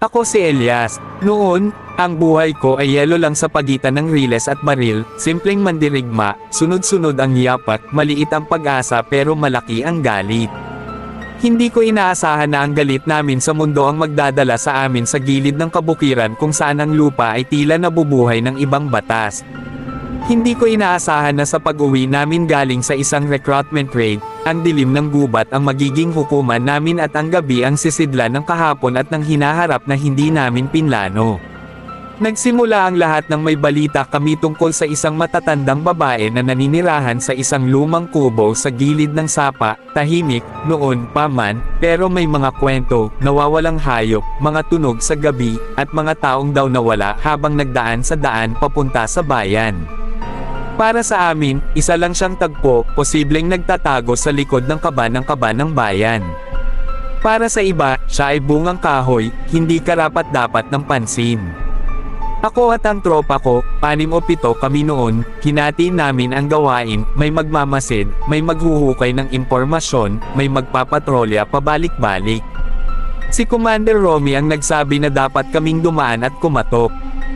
Ako si Elias. Noon, ang buhay ko ay yelo lang sa pagitan ng riles at baril, simpleng mandirigma, sunod-sunod ang yapak, maliit ang pag-asa pero malaki ang galit. Hindi ko inaasahan na ang galit namin sa mundo ang magdadala sa amin sa gilid ng kabukiran kung saan ang lupa ay tila nabubuhay ng ibang batas. Hindi ko inaasahan na sa pag-uwi namin galing sa isang recruitment raid, ang dilim ng gubat ang magiging hukuman namin at ang gabi ang sisidlan ng kahapon at ng hinaharap na hindi namin pinlano. Nagsimula ang lahat ng may balita kami tungkol sa isang matatandang babae na naninirahan sa isang lumang kubo sa gilid ng sapa, tahimik, noon pa man, pero may mga kwento, nawawalang hayop, mga tunog sa gabi, at mga taong daw nawala habang nagdaan sa daan papunta sa bayan. Para sa amin, isa lang siyang tagpo, posibleng nagtatago sa likod ng kaba ng kaba ng bayan. Para sa iba, siya ay bungang kahoy, hindi karapat-dapat ng pansin. Ako at ang tropa ko, panim o pito kami noon, hinati namin ang gawain, may magmamasid, may maghuhukay ng impormasyon, may magpapatrolya pabalik-balik. Si Commander Romy ang nagsabi na dapat kaming dumaan at kumatok.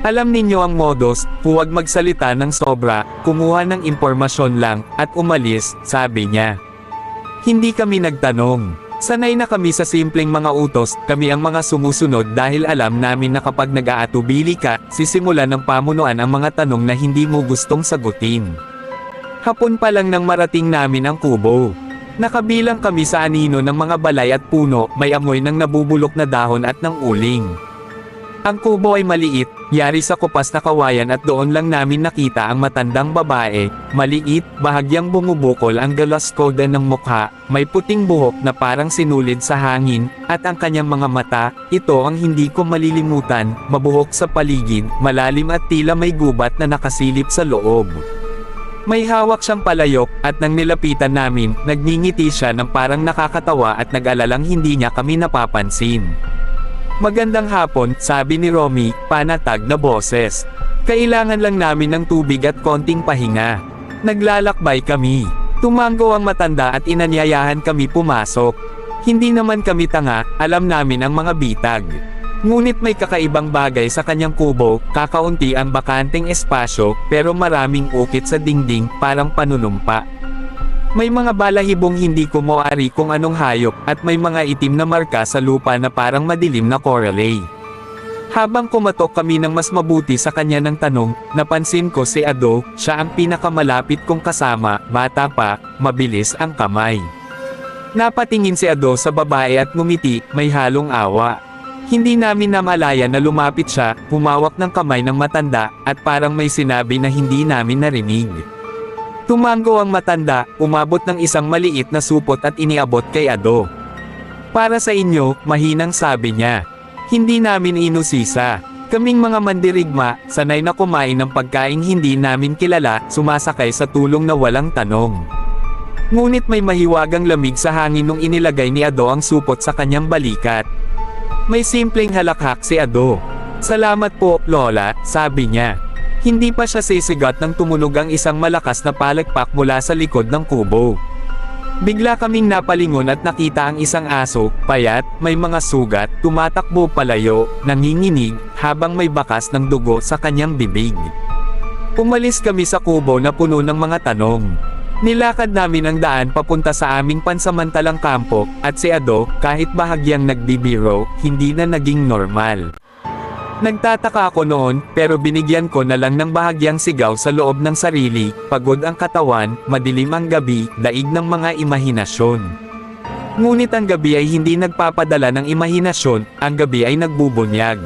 Alam ninyo ang modus, huwag magsalita ng sobra, kumuha ng impormasyon lang, at umalis, sabi niya. Hindi kami nagtanong. Sanay na kami sa simpleng mga utos, kami ang mga sumusunod dahil alam namin na kapag nag-aatubili ka, sisimulan ng pamunuan ang mga tanong na hindi mo gustong sagutin. Hapon pa lang nang marating namin ang kubo. Nakabilang kami sa anino ng mga balay at puno, may amoy ng nabubulok na dahon at ng uling. Ang kubo ay maliit, yari sa kupas na kawayan at doon lang namin nakita ang matandang babae, maliit, bahagyang bumubukol ang galaskoda ng mukha, may puting buhok na parang sinulid sa hangin, at ang kanyang mga mata, ito ang hindi ko malilimutan, mabuhok sa paligid, malalim at tila may gubat na nakasilip sa loob. May hawak siyang palayok, at nang nilapitan namin, nagngingiti siya ng parang nakakatawa at nag-alalang hindi niya kami napapansin. Magandang hapon, sabi ni Romy, panatag na boses. Kailangan lang namin ng tubig at konting pahinga. Naglalakbay kami. Tumango ang matanda at inanyayahan kami pumasok. Hindi naman kami tanga, alam namin ang mga bitag. Ngunit may kakaibang bagay sa kanyang kubo, kakaunti ang bakanteng espasyo, pero maraming ukit sa dingding, parang panunumpa. May mga balahibong hindi ko mawari kung anong hayop, at may mga itim na marka sa lupa na parang madilim na corallay. Habang kumatok kami ng mas mabuti sa kanya ng tanong, napansin ko si Ado, siya ang pinakamalapit kong kasama, bata pa, mabilis ang kamay. Napatingin si Ado sa babae at ngumiti, may halong awa. Hindi namin namalaya na lumapit siya, humawak ng kamay ng matanda, at parang may sinabi na hindi namin narinig. Tumango ang matanda, umabot ng isang maliit na supot at iniabot kay Ado. Para sa inyo, mahinang sabi niya. Hindi namin inusisa. Kaming mga mandirigma, sanay na kumain ng pagkaing hindi namin kilala, sumasakay sa tulong na walang tanong. Ngunit may mahiwagang lamig sa hangin nung inilagay ni Ado ang supot sa kanyang balikat. May simpleng halakhak si Ado. Salamat po, Lola, sabi niya. Hindi pa siya sisigat nang tumunog ang isang malakas na palakpak mula sa likod ng kubo. Bigla kaming napalingon at nakita ang isang aso, payat, may mga sugat, tumatakbo palayo, nanginginig, habang may bakas ng dugo sa kanyang bibig. Umalis kami sa kubo na puno ng mga tanong. Nilakad namin ang daan papunta sa aming pansamantalang kampo, at si Ado, kahit bahagyang nagbibiro, hindi na naging normal. Nagtataka ako noon, pero binigyan ko na lang ng bahagyang sigaw sa loob ng sarili, pagod ang katawan, madilim ang gabi, daig ng mga imahinasyon. Ngunit ang gabi ay hindi nagpapadala ng imahinasyon, ang gabi ay nagbubunyag.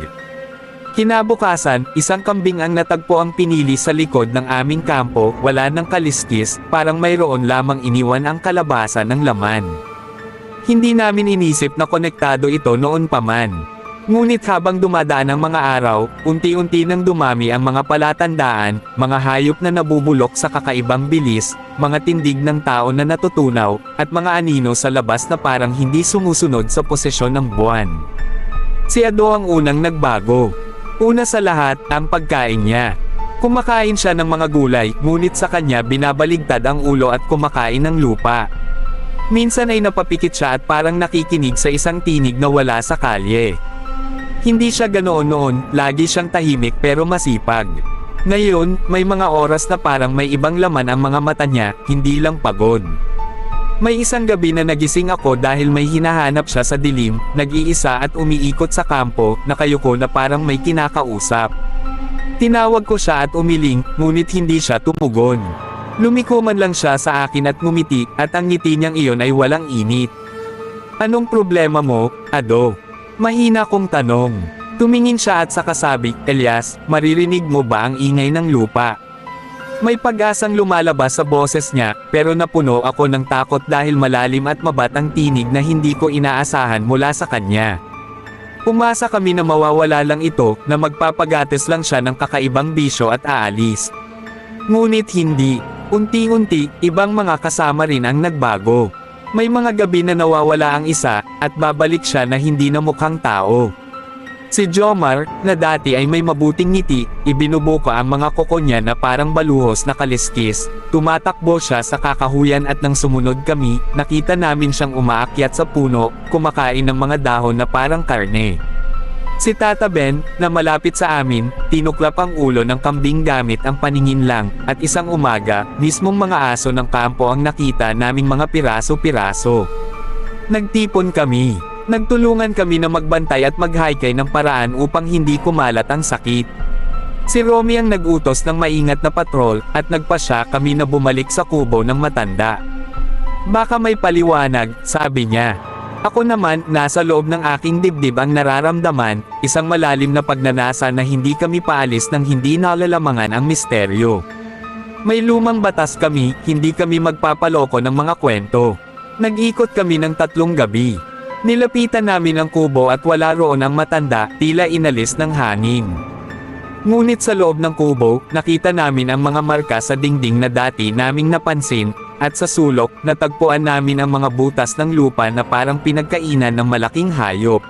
Kinabukasan, isang kambing ang natagpo ang pinili sa likod ng aming kampo, wala ng kaliskis, parang mayroon lamang iniwan ang kalabasan ng laman. Hindi namin inisip na konektado ito noon pa man. Ngunit habang dumadaan ang mga araw, unti-unti nang dumami ang mga palatandaan, mga hayop na nabubulok sa kakaibang bilis, mga tindig ng tao na natutunaw, at mga anino sa labas na parang hindi sumusunod sa posesyon ng buwan. Si Ado ang unang nagbago. Una sa lahat, ang pagkain niya. Kumakain siya ng mga gulay, ngunit sa kanya binabaligtad ang ulo at kumakain ng lupa. Minsan ay napapikit siya at parang nakikinig sa isang tinig na wala sa kalye. Hindi siya ganoon noon, lagi siyang tahimik pero masipag. Ngayon, may mga oras na parang may ibang laman ang mga mata niya, hindi lang pagod. May isang gabi na nagising ako dahil may hinahanap siya sa dilim, nag-iisa at umiikot sa kampo, nakayuko na parang may kinakausap. Tinawag ko siya at umiling, ngunit hindi siya tumugon. Lumiko man lang siya sa akin at ngumiti, at ang ngiti niyang iyon ay walang init. Anong problema mo, Ado? Mahina kong tanong. Tumingin siya at saka sabi, Elias, maririnig mo ba ang ingay ng lupa? May pag-asang lumalabas sa boses niya, pero napuno ako ng takot dahil malalim at mabat ang tinig na hindi ko inaasahan mula sa kanya. Umasa kami na mawawala lang ito, na magpapagates lang siya ng kakaibang bisyo at aalis. Ngunit hindi. Unti-unti, ibang mga kasama rin ang nagbago. May mga gabi na nawawala ang isa, at babalik siya na hindi na mukhang tao. Si Jomar, na dati ay may mabuting ngiti, ibinubuko ang mga kuko niya na parang baluhos na kaliskis. Tumatakbo siya sa kakahuyan at nang sumunod kami, nakita namin siyang umaakyat sa puno, kumakain ng mga dahon na parang karne. Si Tata Ben, na malapit sa amin, tinuklap ang ulo ng kambing gamit ang paningin lang, at isang umaga, mismong mga aso ng kampo ang nakita naming mga piraso-piraso. Nagtipon kami. Nagtulungan kami na magbantay at maghikay ng paraan upang hindi kumalat ang sakit. Si Romy ang nagutos ng maingat na patrol, at nagpasya kami na bumalik sa kubo ng matanda. Baka may paliwanag, sabi niya. Ako naman, nasa loob ng aking dibdib ang nararamdaman, isang malalim na pagnanasa na hindi kami paalis ng hindi nalalamangan ang misteryo. May lumang batas kami, hindi kami magpapaloko ng mga kwento. Nag-ikot kami ng tatlong gabi. Nilapitan namin ang kubo at wala roon ang matanda, tila inalis ng hangin. Ngunit sa loob ng kubo, nakita namin ang mga marka sa dingding na dati naming napansin, at sa sulok, natagpuan namin ang mga butas ng lupa na parang pinagkainan ng malaking hayop.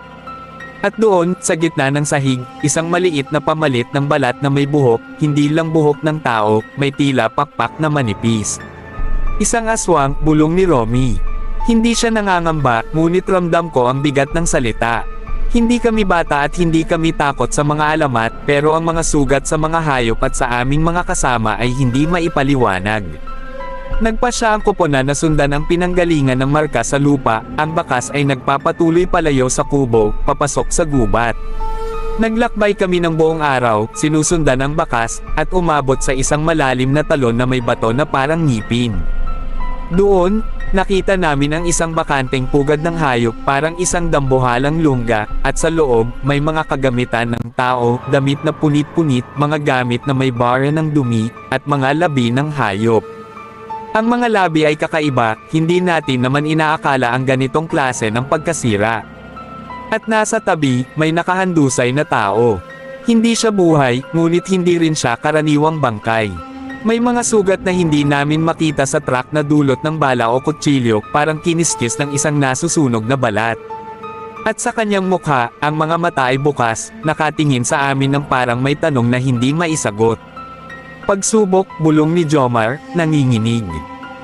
At doon, sa gitna ng sahig, isang maliit na pamalit ng balat na may buhok, hindi lang buhok ng tao, may tila pakpak na manipis. Isang aswang, bulong ni Romy. Hindi siya nangangamba, ngunit ramdam ko ang bigat ng salita. Hindi kami bata at hindi kami takot sa mga alamat, pero ang mga sugat sa mga hayop at sa aming mga kasama ay hindi maipaliwanag. Nagpa siya ang kuponan na sundan ang pinanggalingan ng marka sa lupa, ang bakas ay nagpapatuloy palayo sa kubo, papasok sa gubat. Naglakbay kami ng buong araw, sinusundan ang bakas, at umabot sa isang malalim na talon na may bato na parang ngipin. Doon, nakita namin ang isang bakanteng pugad ng hayop parang isang dambuhalang lungga, at sa loob, may mga kagamitan ng tao, damit na punit-punit, mga gamit na may bara ng dumi, at mga labi ng hayop. Ang mga labi ay kakaiba, hindi natin naman inaakala ang ganitong klase ng pagkasira. At nasa tabi, may nakahandusay na tao. Hindi siya buhay, ngunit hindi rin siya karaniwang bangkay. May mga sugat na hindi namin makita sa truck na dulot ng bala o kutsilyo, parang kiniskis ng isang nasusunog na balat. At sa kanyang mukha, ang mga mata ay bukas, nakatingin sa amin ng parang may tanong na hindi maisagot. Pagsubok, bulong ni Jomar, nanginginig.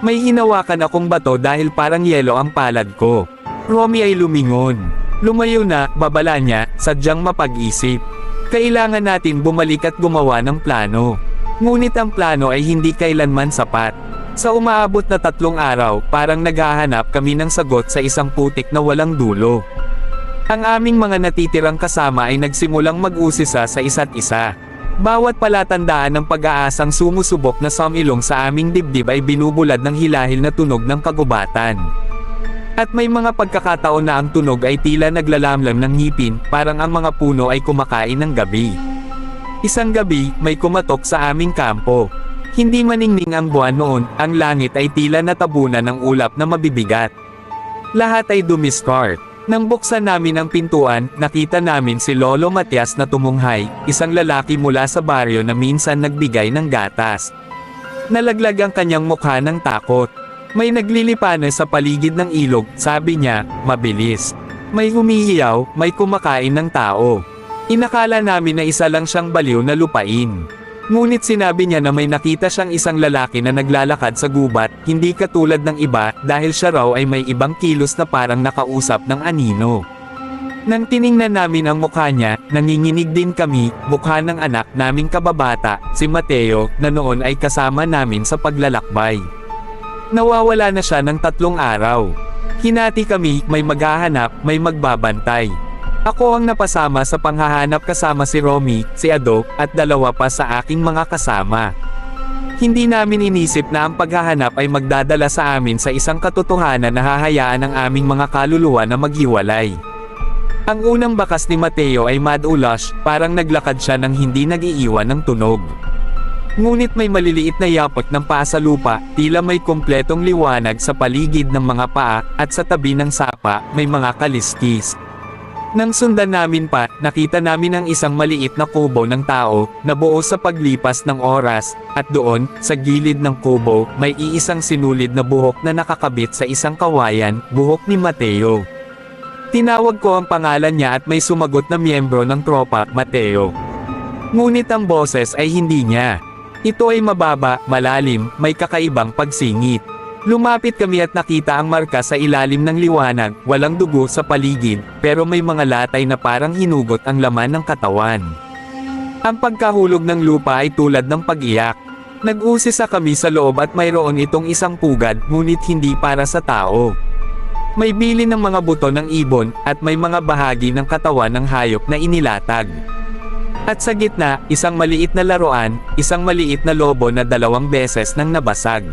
May hinawakan akong bato dahil parang yelo ang palad ko. Romy ay lumingon. Lumayo na, babala niya, sadyang mapag-isip. Kailangan natin bumalik at gumawa ng plano. Ngunit ang plano ay hindi kailanman sapat. Sa umaabot na tatlong araw, parang naghahanap kami ng sagot sa isang putik na walang dulo. Ang aming mga natitirang kasama ay nagsimulang mag-usisa sa isa't isa. Bawat palatandaan ng pag-aasang sumusubok na samilong sa aming dibdib ay binubulad ng hilahil na tunog ng kagubatan. At may mga pagkakataon na ang tunog ay tila naglalamlam ng ngipin, parang ang mga puno ay kumakain ng gabi. Isang gabi, may kumatok sa aming kampo. Hindi maningning ang buwan noon, ang langit ay tila natabunan ng ulap na mabibigat. Lahat ay dumiskart. Nang buksan namin ang pintuan, nakita namin si Lolo Matias na tumunghay, isang lalaki mula sa baryo na minsan nagbigay ng gatas. Nalaglag ang kanyang mukha ng takot. May naglilipana sa paligid ng ilog, sabi niya, mabilis. May humihiyaw, may kumakain ng tao. Inakala namin na isa lang siyang baliw na lupain. Ngunit sinabi niya na may nakita siyang isang lalaki na naglalakad sa gubat, hindi katulad ng iba, dahil siya raw ay may ibang kilos na parang nakausap ng anino. Nang tiningnan namin ang mukha niya, nanginginig din kami, mukha ng anak naming kababata, si Mateo, na noon ay kasama namin sa paglalakbay. Nawawala na siya ng tatlong araw. Hinati kami, may maghahanap, may magbabantay. Ako ang napasama sa panghahanap kasama si Romy, si Ado, at dalawa pa sa aking mga kasama. Hindi namin inisip na ang paghahanap ay magdadala sa amin sa isang katotohanan na hahayaan ang aming mga kaluluwa na maghiwalay. Ang unang bakas ni Mateo ay mad-ulash, parang naglakad siya nang hindi nag-iiwan ng tunog. Ngunit may maliliit na yapot ng paa sa lupa, tila may kompletong liwanag sa paligid ng mga paa, at sa tabi ng sapa, may mga kaliskis. Nang sundan namin pa, nakita namin ang isang maliit na kubo ng tao, na buo sa paglipas ng oras, at doon, sa gilid ng kubo, may iisang sinulid na buhok na nakakabit sa isang kawayan, buhok ni Mateo. Tinawag ko ang pangalan niya at may sumagot na miyembro ng tropa, Mateo. Ngunit ang boses ay hindi niya. Ito ay mababa, malalim, may kakaibang pagsingit. Lumapit kami at nakita ang marka sa ilalim ng liwanag, walang dugo sa paligid, pero may mga latay na parang hinugot ang laman ng katawan. Ang pagkahulog ng lupa ay tulad ng pag-iyak. Nag-usisa kami sa loob at mayroon itong isang pugad, ngunit hindi para sa tao. May bili ng mga buto ng ibon, at may mga bahagi ng katawan ng hayop na inilatag. At sa gitna, isang maliit na laruan, isang maliit na lobo na dalawang beses nang nabasag.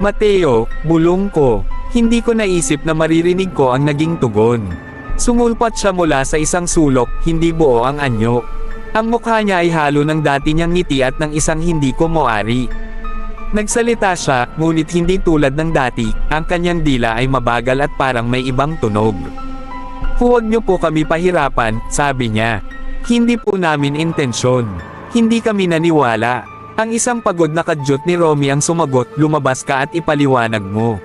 Mateo, bulong ko. Hindi ko naisip na maririnig ko ang naging tugon. Sumulpat siya mula sa isang sulok, hindi buo ang anyo. Ang mukha niya ay halo ng dati niyang ngiti at ng isang hindi ko moari. Nagsalita siya, ngunit hindi tulad ng dati, ang kanyang dila ay mabagal at parang may ibang tunog. Huwag niyo po kami pahirapan, sabi niya. Hindi po namin intensyon. Hindi kami naniwala. Ang isang pagod na kadyot ni Romy ang sumagot, lumabas ka at ipaliwanag mo.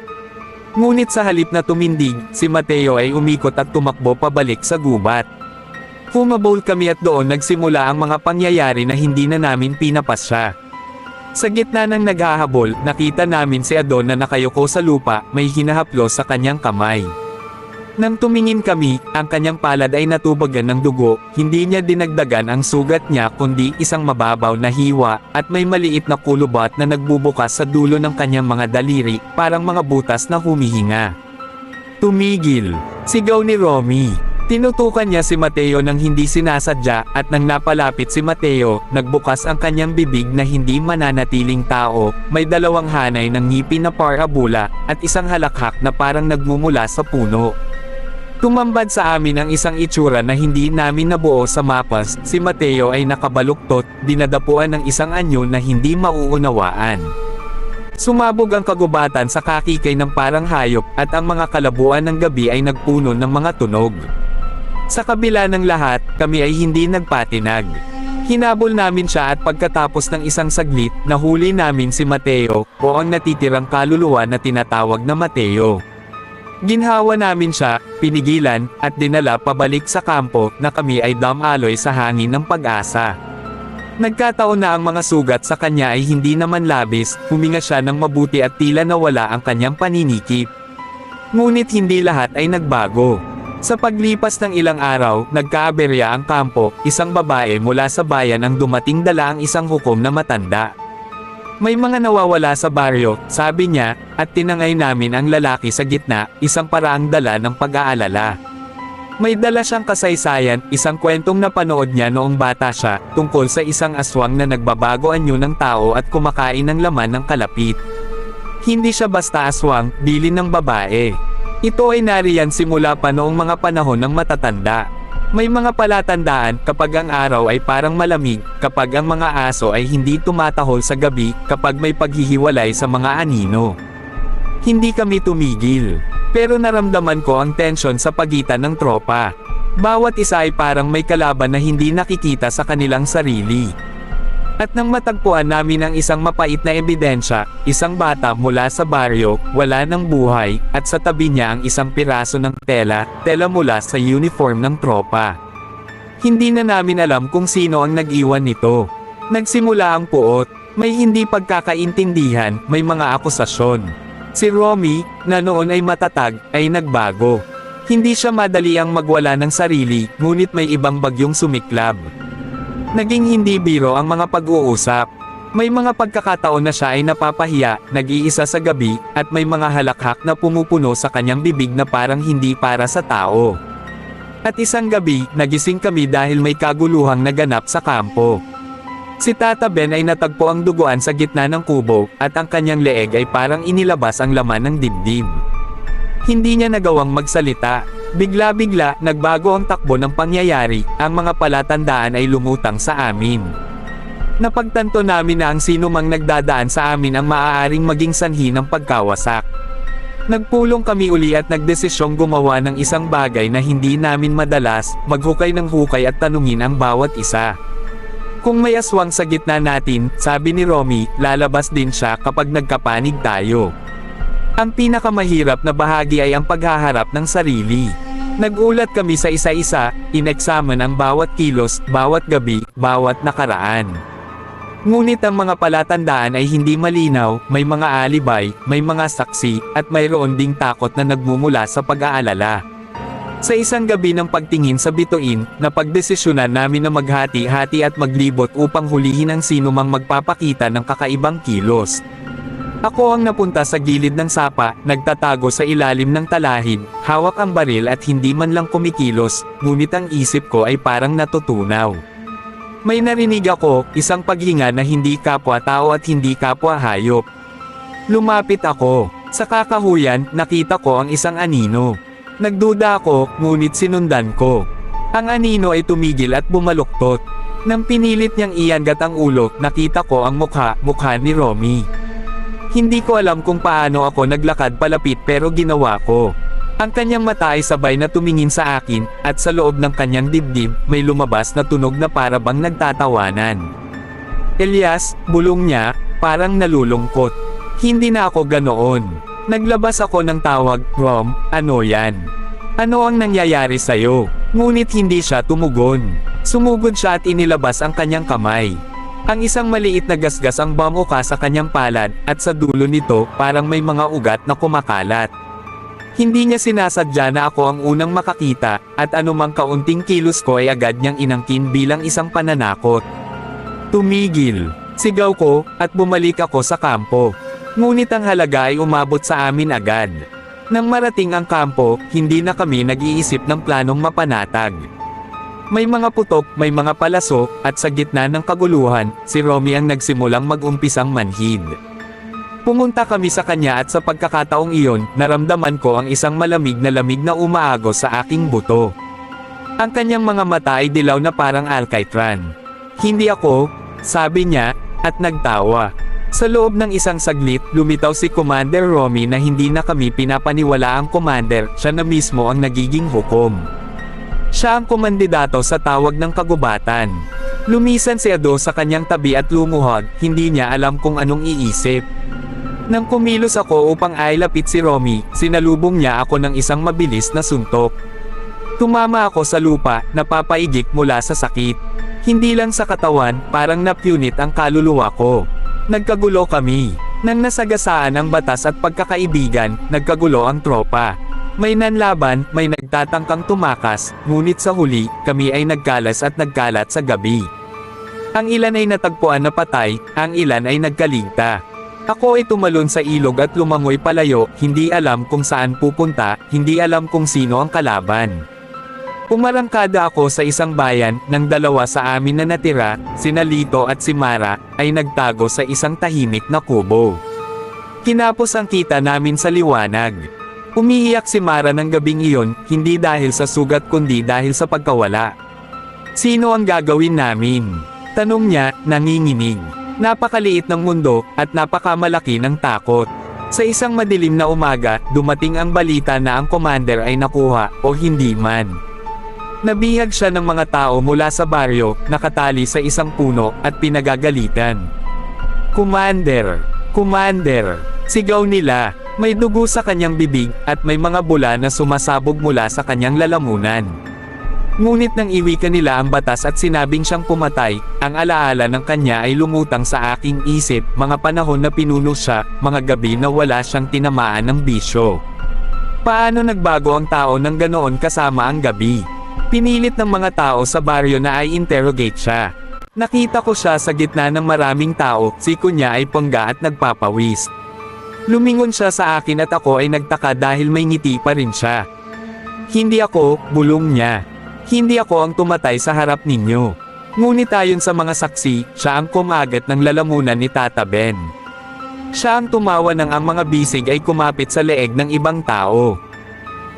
Ngunit sa halip na tumindig, si Mateo ay umikot at tumakbo pabalik sa gubat. Humabol kami at doon nagsimula ang mga pangyayari na hindi na namin pinapasya. Sa gitna ng naghahabol, nakita namin si Adon na nakayuko sa lupa, may hinahaplos sa kanyang kamay. Nang tumingin kami, ang kanyang palad ay natubagan ng dugo, hindi niya dinagdagan ang sugat niya kundi isang mababaw na hiwa, at may maliit na kulubat na nagbubukas sa dulo ng kanyang mga daliri, parang mga butas na humihinga. Tumigil! Sigaw ni Romy. Tinutukan niya si Mateo nang hindi sinasadya, at nang napalapit si Mateo, nagbukas ang kanyang bibig na hindi mananatiling tao, may dalawang hanay ng ngipin na parabula, at isang halakhak na parang nagmumula sa puno. Tumambad sa amin ang isang itsura na hindi namin nabuo sa mapas, si Mateo ay nakabaluktot, dinadapuan ng isang anyo na hindi mauunawaan. Sumabog ang kagubatan sa kakikay ng parang hayop, at ang mga kalabuan ng gabi ay nagpuno ng mga tunog. Sa kabila ng lahat, kami ay hindi nagpatinag. Hinabol namin siya at pagkatapos ng isang saglit, nahuli namin si Mateo, o ang natitirang kaluluwa na tinatawag na Mateo. Ginhawa namin siya, pinigilan, at dinala pabalik sa kampo na kami ay damaloy sa hangin ng pag-asa. Nagkataon na ang mga sugat sa kanya ay hindi naman labis, huminga siya ng mabuti at tila nawala ang kanyang paninikip. Ngunit hindi lahat ay nagbago. Sa paglipas ng ilang araw, nagkaaberya ang kampo, isang babae mula sa bayan ang dumating dala ang isang hukom na matanda. May mga nawawala sa baryo, sabi niya, at tinangay namin ang lalaki sa gitna, isang paraang dala ng pag-aalala. May dala siyang kasaysayan, isang kwentong napanood niya noong bata siya, tungkol sa isang aswang na nagbabago anyo ng tao at kumakain ng laman ng kalapit. Hindi siya basta aswang, bilin ng babae. Ito ay nariyan simula pa noong mga panahon ng matatanda. May mga palatandaan kapag ang araw ay parang malamig, kapag ang mga aso ay hindi tumatahol sa gabi, kapag may paghihiwalay sa mga anino. Hindi kami tumigil. Pero naramdaman ko ang tensyon sa pagitan ng tropa. Bawat isa ay parang may kalaban na hindi nakikita sa kanilang sarili. At nang matagpuan namin ang isang mapait na ebidensya, isang bata mula sa baryo, wala ng buhay, at sa tabi niya ang isang piraso ng tela, tela mula sa uniform ng tropa. Hindi na namin alam kung sino ang nag-iwan nito. Nagsimula ang puot, may hindi pagkakaintindihan, may mga akusasyon. Si Romy, na noon ay matatag, ay nagbago. Hindi siya madali ang magwala ng sarili, ngunit may ibang bagyong sumiklab. Naging hindi biro ang mga pag-uusap. May mga pagkakataon na siya ay napapahiya, nag-iisa sa gabi, at may mga halakhak na pumupuno sa kanyang bibig na parang hindi para sa tao. At isang gabi, nagising kami dahil may kaguluhang naganap sa kampo. Si Tata Ben ay natagpo ang duguan sa gitna ng kubo, at ang kanyang leeg ay parang inilabas ang laman ng dibdib. Hindi niya nagawang magsalita. Bigla-bigla, nagbago ang takbo ng pangyayari, ang mga palatandaan ay lumutang sa amin. Napagtanto namin na ang sino mang nagdadaan sa amin ang maaaring maging sanhi ng pagkawasak. Nagpulong kami uli at nagdesisyong gumawa ng isang bagay na hindi namin madalas, maghukay ng hukay at tanungin ang bawat isa. Kung may aswang sa gitna natin, sabi ni Romy, lalabas din siya kapag nagkapanig tayo. Ang pinakamahirap na bahagi ay ang paghaharap ng sarili. Nagulat kami sa isa-isa, ineksaman ang bawat kilos, bawat gabi, bawat nakaraan. Ngunit ang mga palatandaan ay hindi malinaw, may mga alibay, may mga saksi, at mayroon ding takot na nagmumula sa pag-aalala. Sa isang gabi ng pagtingin sa bituin, napagdesisyonan namin na maghati-hati at maglibot upang hulihin ang sino mang magpapakita ng kakaibang kilos. Ako ang napunta sa gilid ng sapa, nagtatago sa ilalim ng talahib, hawak ang baril at hindi man lang kumikilos, ngunit ang isip ko ay parang natutunaw. May narinig ako, isang paghinga na hindi kapwa-tao at hindi kapwa-hayop. Lumapit ako. Sa kakahuyan, nakita ko ang isang anino. Nagduda ako, ngunit sinundan ko. Ang anino ay tumigil at bumaluktot. Nang pinilit niyang iangat ang ulo, nakita ko ang mukha, mukha ni Romy. Hindi ko alam kung paano ako naglakad palapit pero ginawa ko. Ang kanyang mata ay sabay na tumingin sa akin, at sa loob ng kanyang dibdib, may lumabas na tunog na para bang nagtatawanan. Elias, bulong niya, parang nalulungkot. Hindi na ako ganoon. Naglabas ako ng tawag, Rom, ano yan? Ano ang nangyayari sa'yo? Ngunit hindi siya tumugon. Sumugod siya at inilabas ang kanyang kamay. Ang isang maliit na gasgas ang bamuka sa kanyang palad, at sa dulo nito, parang may mga ugat na kumakalat. Hindi niya sinasadya na ako ang unang makakita, at anumang kaunting kilos ko ay agad niyang inangkin bilang isang pananakot. Tumigil. Sigaw ko, at bumalik ako sa kampo. Ngunit ang halaga ay umabot sa amin agad. Nang marating ang kampo, hindi na kami nag-iisip ng planong mapanatag. May mga putok, may mga palaso, at sa gitna ng kaguluhan, si Romy ang nagsimulang mag-umpisang manhid. Pumunta kami sa kanya at sa pagkakataong iyon, naramdaman ko ang isang malamig na lamig na umaagos sa aking buto. Ang kanyang mga mata ay dilaw na parang alcaitran. Hindi ako, sabi niya, at nagtawa. Sa loob ng isang saglit, lumitaw si Commander Romy na hindi na kami pinapaniwala ang commander, siya na mismo ang nagiging hukom. Siya ang komandidato sa tawag ng kagubatan. Lumisan si Ado sa kanyang tabi at lumuhod, hindi niya alam kung anong iisip. Nang kumilos ako upang ailapit si Romy, sinalubong niya ako ng isang mabilis na suntok. Tumama ako sa lupa, napapaigik mula sa sakit. Hindi lang sa katawan, parang napunit ang kaluluwa ko. Nagkagulo kami. Nang nasagasaan ang batas at pagkakaibigan, nagkagulo ang tropa. May nanlaban, may nagtatangkang tumakas, ngunit sa huli, kami ay nagkalas at nagkalat sa gabi. Ang ilan ay natagpuan na patay, ang ilan ay nagkaligta. Ako ay tumalon sa ilog at lumangoy palayo, hindi alam kung saan pupunta, hindi alam kung sino ang kalaban. Pumarangkada ako sa isang bayan, nang dalawa sa amin na natira, sina Lito at si Mara, ay nagtago sa isang tahimik na kubo. Kinapos ang kita namin sa liwanag. Umiiyak si Mara ng gabing iyon, hindi dahil sa sugat kundi dahil sa pagkawala. Sino ang gagawin namin? Tanong niya, nanginginig. Napakaliit ng mundo, at napakamalaki ng takot. Sa isang madilim na umaga, dumating ang balita na ang commander ay nakuha, o hindi man. Nabihag siya ng mga tao mula sa baryo, nakatali sa isang puno, at pinagagalitan. Commander! Commander! Sigaw nila, may dugo sa kanyang bibig, at may mga bula na sumasabog mula sa kanyang lalamunan. Ngunit nang iwika nila ang batas at sinabing siyang pumatay, ang alaala ng kanya ay lumutang sa aking isip, mga panahon na pinuno siya, mga gabi na wala siyang tinamaan ng bisyo. Paano nagbago ang tao ng ganoon kasama ang gabi? Pinilit ng mga tao sa baryo na ay interrogate siya. Nakita ko siya sa gitna ng maraming tao, siko niya ay pangga at nagpapawis. Lumingon siya sa akin at ako ay nagtaka dahil may ngiti pa rin siya. Hindi ako, bulong niya. Hindi ako ang tumatay sa harap ninyo. Ngunit ayon sa mga saksi, siya ang kumagat ng lalamunan ni Tata Ben. Siya ang tumawa nang ang mga bisig ay kumapit sa leeg ng ibang tao.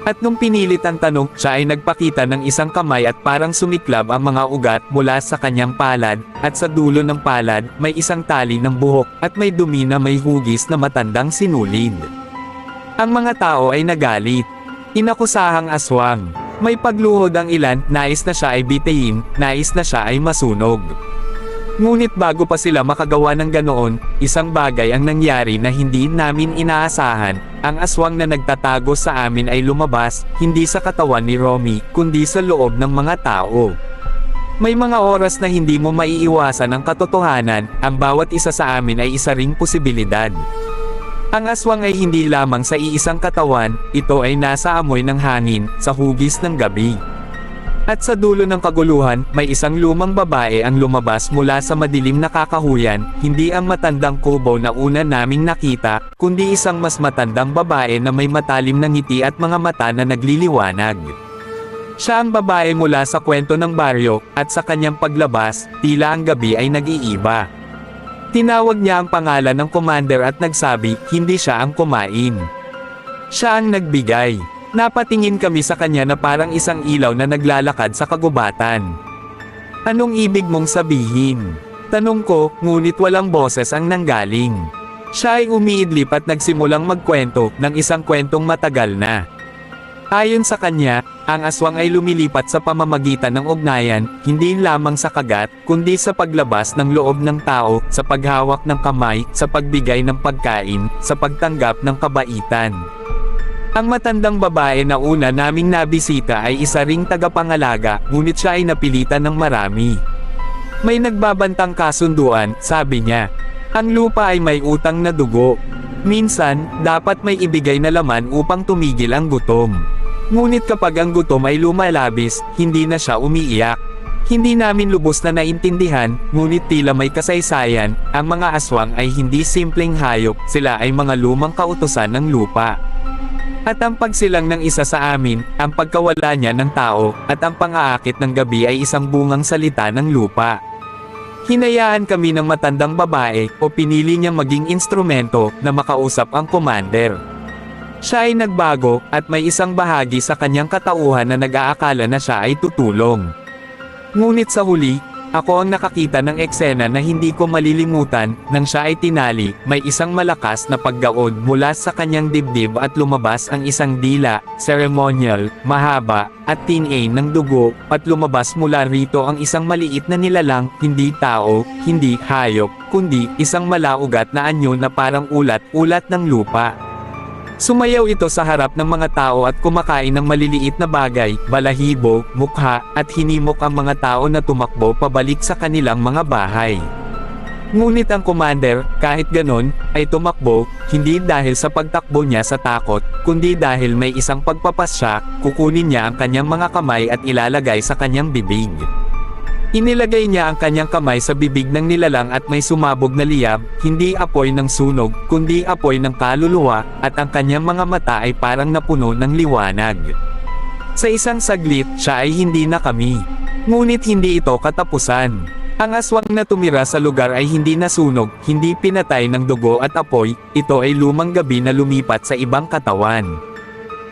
At nung pinilit ang tanong, siya ay nagpakita ng isang kamay at parang sumiklab ang mga ugat mula sa kanyang palad, at sa dulo ng palad, may isang tali ng buhok, at may dumi na may hugis na matandang sinulid. Ang mga tao ay nagalit. Inakusahang aswang. May pagluhod ang ilan, nais na siya ay bitayin, nais na siya ay masunog. Ngunit bago pa sila makagawa ng ganoon, isang bagay ang nangyari na hindi namin inaasahan, ang aswang na nagtatago sa amin ay lumabas, hindi sa katawan ni Romy, kundi sa loob ng mga tao. May mga oras na hindi mo maiiwasan ang katotohanan, ang bawat isa sa amin ay isa ring posibilidad. Ang aswang ay hindi lamang sa iisang katawan, ito ay nasa amoy ng hangin, sa hugis ng gabi. At sa dulo ng kaguluhan, may isang lumang babae ang lumabas mula sa madilim na kakahuyan, hindi ang matandang kubo na una naming nakita, kundi isang mas matandang babae na may matalim na ngiti at mga mata na nagliliwanag. Siya ang babae mula sa kwento ng baryo, at sa kanyang paglabas, tila ang gabi ay nag-iiba. Tinawag niya ang pangalan ng commander at nagsabi, hindi siya ang kumain. Siya ang nagbigay. Napatingin kami sa kanya na parang isang ilaw na naglalakad sa kagubatan. Anong ibig mong sabihin? Tanong ko, ngunit walang boses ang nanggaling. Siya ay umiidlip at nagsimulang magkwento ng isang kwentong matagal na. Ayon sa kanya, ang aswang ay lumilipat sa pamamagitan ng ugnayan, hindi lamang sa kagat, kundi sa paglabas ng loob ng tao, sa paghawak ng kamay, sa pagbigay ng pagkain, sa pagtanggap ng kabaitan. Ang matandang babae na una naming nabisita ay isa ring tagapangalaga, ngunit siya ay napilitan ng marami. May nagbabantang kasunduan, sabi niya. Ang lupa ay may utang na dugo. Minsan, dapat may ibigay na laman upang tumigil ang gutom. Ngunit kapag ang gutom ay lumalabis, hindi na siya umiiyak. Hindi namin lubos na naintindihan, ngunit tila may kasaysayan, ang mga aswang ay hindi simpleng hayop, sila ay mga lumang kautosan ng lupa. At ang pagsilang ng isa sa amin, ang pagkawala niya ng tao, at ang pang-aakit ng gabi ay isang bungang salita ng lupa. Hinayaan kami ng matandang babae, o pinili niya maging instrumento, na makausap ang commander. Siya ay nagbago, at may isang bahagi sa kanyang katauhan na nag-aakala na siya ay tutulong. Ngunit sa huli, ako ang nakakita ng eksena na hindi ko malilimutan, nang siya ay tinali, may isang malakas na paggaod mula sa kanyang dibdib at lumabas ang isang dila, ceremonial, mahaba, at tinay ng dugo, at lumabas mula rito ang isang maliit na nilalang, hindi tao, hindi hayop, kundi isang malaugat na anyo na parang ulat-ulat ng lupa. Sumayaw ito sa harap ng mga tao at kumakain ng maliliit na bagay, balahibo, mukha, at hinimok ang mga tao na tumakbo pabalik sa kanilang mga bahay. Ngunit ang commander, kahit ganon, ay tumakbo, hindi dahil sa pagtakbo niya sa takot, kundi dahil may isang pagpapasya, kukunin niya ang kanyang mga kamay at ilalagay sa kanyang bibig. Inilagay niya ang kanyang kamay sa bibig ng nilalang at may sumabog na liyab, hindi apoy ng sunog, kundi apoy ng kaluluwa, at ang kanyang mga mata ay parang napuno ng liwanag. Sa isang saglit, siya ay hindi na kami. Ngunit hindi ito katapusan. Ang aswang na tumira sa lugar ay hindi nasunog, hindi pinatay ng dugo at apoy, ito ay lumang gabi na lumipat sa ibang katawan.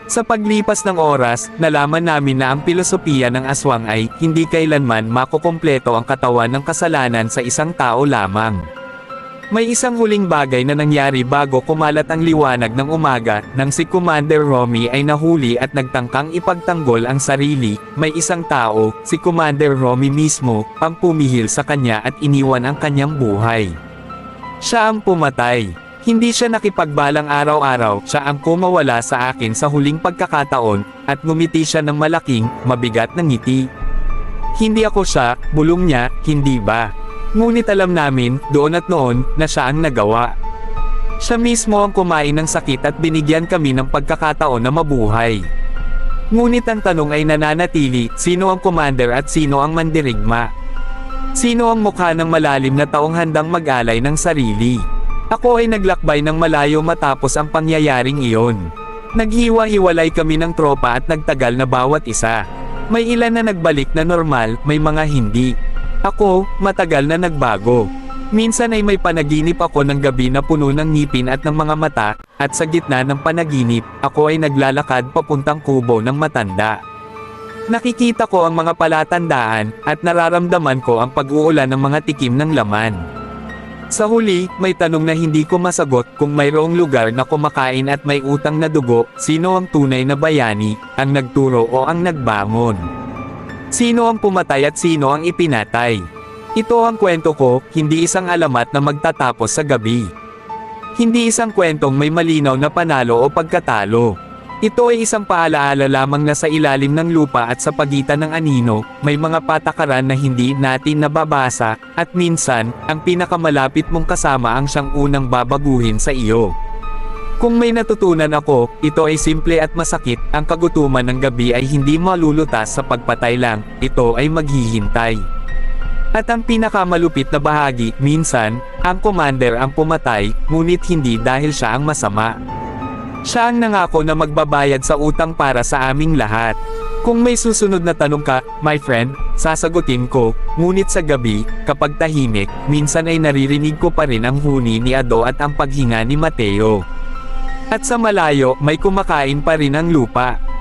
Sa paglipas ng oras, nalaman namin na ang pilosopiya ng aswang ay, hindi kailanman makukompleto ang katawan ng kasalanan sa isang tao lamang. May isang huling bagay na nangyari bago kumalat ang liwanag ng umaga, nang si Commander Romy ay nahuli at nagtangkang ipagtanggol ang sarili, may isang tao, si Commander Romy mismo, ang pumihil sa kanya at iniwan ang kanyang buhay. Siya ang pumatay. Hindi siya nakipagbalang araw-araw, siya ang kumawala sa akin sa huling pagkakataon, at ngumiti siya ng malaking, mabigat na ngiti. Hindi ako siya, bulong niya, hindi ba? Ngunit alam namin, doon at noon, na siya ang nagawa. Siya mismo ang kumain ng sakit at binigyan kami ng pagkakataon na mabuhay. Ngunit ang tanong ay nananatili, sino ang commander at sino ang mandirigma? Sino ang mukha ng malalim na taong handang mag-alay ng sarili? Ako ay naglakbay ng malayo matapos ang pangyayaring iyon. Naghiwa-hiwalay kami ng tropa at nagtagal na bawat isa. May ilan na nagbalik na normal, may mga hindi. Ako, matagal na nagbago. Minsan ay may panaginip ako ng gabi na puno ng ngipin at ng mga mata, at sa gitna ng panaginip, ako ay naglalakad papuntang kubo ng matanda. Nakikita ko ang mga palatandaan, at nararamdaman ko ang pag-uulan ng mga tikim ng laman. Sa huli, may tanong na hindi ko masagot kung mayroong lugar na kumakain at may utang na dugo, sino ang tunay na bayani, ang nagturo o ang nagbangon. Sino ang pumatay at sino ang ipinatay. Ito ang kwento ko, hindi isang alamat na magtatapos sa gabi. Hindi isang kwentong may malinaw na panalo o pagkatalo. Ito ay isang paalaala lamang na sa ilalim ng lupa at sa pagitan ng anino, may mga patakaran na hindi natin nababasa, at minsan, ang pinakamalapit mong kasama ang siyang unang babaguhin sa iyo. Kung may natutunan ako, ito ay simple at masakit, ang kagutuman ng gabi ay hindi malulutas sa pagpatay lang, ito ay maghihintay. At ang pinakamalupit na bahagi, minsan, ang commander ang pumatay, ngunit hindi dahil siya ang masama. Siya ang nangako na magbabayad sa utang para sa aming lahat. Kung may susunod na tanong ka, my friend, sasagutin ko, ngunit sa gabi, kapag tahimik, minsan ay naririnig ko pa rin ang huni ni Ado at ang paghinga ni Mateo. At sa malayo, may kumakain pa rin ang lupa.